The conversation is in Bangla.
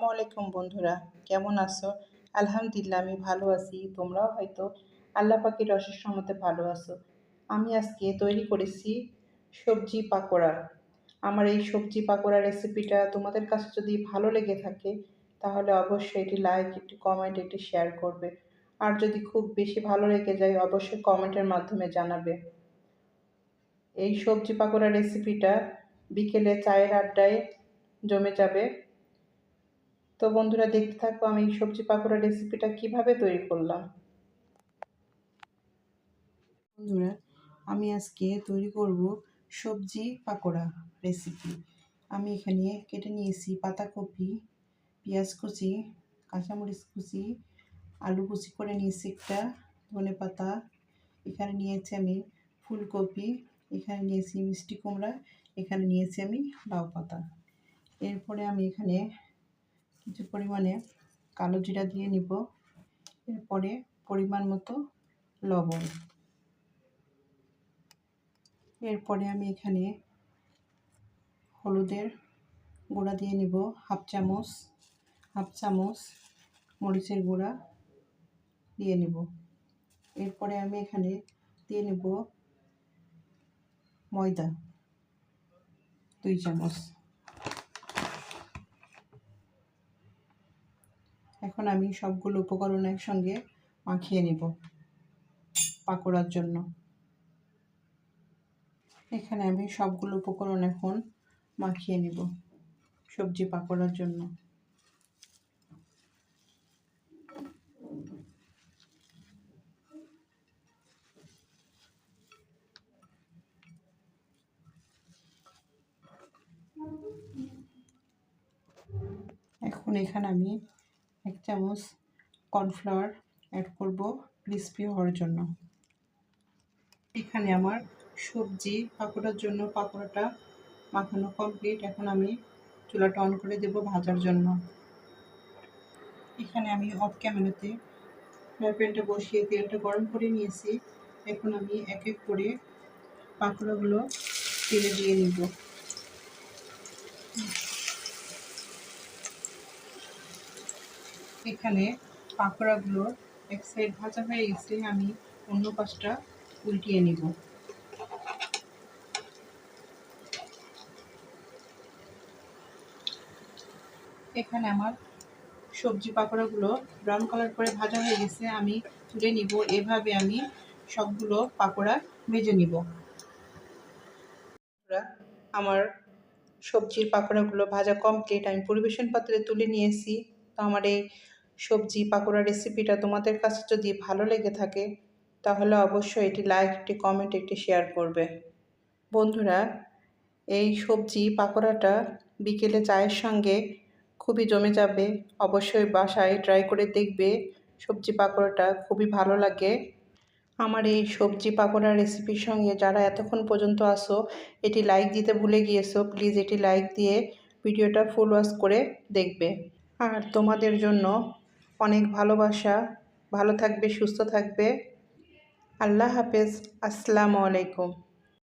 আসসালামু আলাইকুম বন্ধুরা, কেমন আছো? আলহামদুলিল্লাহ, আমি ভালো আছি। তোমরাও হয়তো আল্লাহ পাখির অশেষ মতে ভালো আছো। আমি আজকে তৈরি করেছি সবজি পাকোড়া। আমার এই সবজি পাকোড়া রেসিপিটা তোমাদের কাছে যদি ভালো লেগে থাকে, তাহলে অবশ্যই এটি লাইক একটি কমেন্ট একটি শেয়ার করবে। আর যদি খুব বেশি ভালো লেগে যায়, অবশ্যই কমেন্টের মাধ্যমে জানাবে। এই সবজি পাকোড়া রেসিপিটা বিকেলে চায়ের আড্ডায় জমে যাবে। তো বন্ধুরা দেখতে থাকব আমি সবজি পাকোড়া রেসিপিটা কীভাবে তৈরি করলাম। বন্ধুরা, আমি আজকে তৈরি করব সবজি পাকোড়া রেসিপি আমি এখানে কেটে নিয়েছি পাতাকপি, পেঁয়াজ কুচি, কাঁচামরিচ কুচি, আলু কুচি করে নিয়েছি একটা ধনে পাতা। এখানে নিয়েছি আমি ফুলকপি, এখানে নিয়েছি মিষ্টি কুমড়া, এখানে নিয়েছি আমি লাউ পাতা। এরপরে আমি এখানে কিছু পরিমাণে কালো জিরা দিয়ে নিব। এরপরে পরিমাণ মতো লবণ। এরপরে আমি এখানে হলুদের গুঁড়া দিয়ে নিব, হাফ চামচ হাফ চামচ মরিচের গুঁড়া দিয়ে নিব। এরপরে আমি এখানে দিয়ে নেব ময়দা, দুই চামচ। এখন আমি সবগুলো উপকরণ একসঙ্গে মাখিয়ে নিব পাকোড়ার জন্য। এখানে আমি সবগুলো উপকরণ এখন মাখিয়ে নিব সবজি পাকোড়ার জন্য। এখন এখানে আমি এক চামচ কর্নফ্লাওয়ার অ্যাড করব ক্রিস্পি হওয়ার জন্য। এখানে আমার সবজি, পাকোড়ার জন্য পাকোড়াটা মাখানো কমপ্লিট এখন আমি চুলাটা অন করে দেব ভাজার জন্য। এখানে আমি অফ ক্যামেরাতে ফ্রাই বসিয়ে তেলটা গরম করে নিয়েছি। এখন আমি এক এক করে পাকোড়াগুলো তেলে দিয়ে নিব। এখানে পাকোড়াগুলো এক সাইড ভাজা হয়ে গেছে, আমি অন্য পাশটা উল্টিয়ে নিব। এখানে আমার সবজি পাকোড়াগুলো ব্রাউন কালার করে ভাজা হয়ে গেছে, আমি তুলে নিব। এভাবে আমি সবগুলো পাকোড়া ভেজে নিব। আমার সবজির পাকোড়াগুলো ভাজা কমপ্লিট আমি পরিবেশন পাত্রে তুলে নিয়েছি। তো আমার এই সবজি পাকোড়া রেসিপিটা তোমাদের কাছে যদি ভালো লেগে থাকে, তাহলে অবশ্যই এটি লাইক একটি কমেন্ট একটি শেয়ার করবে। বন্ধুরা, এই সবজি পাকোড়াটা বিকেলে চায়ের সঙ্গে খুবই জমে যাবে। অবশ্যই বাসায় ট্রাই করে দেখবে, সবজি পাকোড়াটা খুবই ভালো লাগে। আমার এই সবজি পাকোড়া রেসিপির সঙ্গে যারা এতক্ষণ পর্যন্ত আসো এটি লাইক দিতে ভুলে গিয়েছো প্লিজ এটি লাইক দিয়ে ভিডিওটা ফুল ওয়াশ করে দেখবে। আর তোমাদের জন্য অনেক ভালোবাসা। ভালো থাকবে সুস্থ থাকবে। আল্লাহ হাফেজ। আসসালামু আলাইকুম।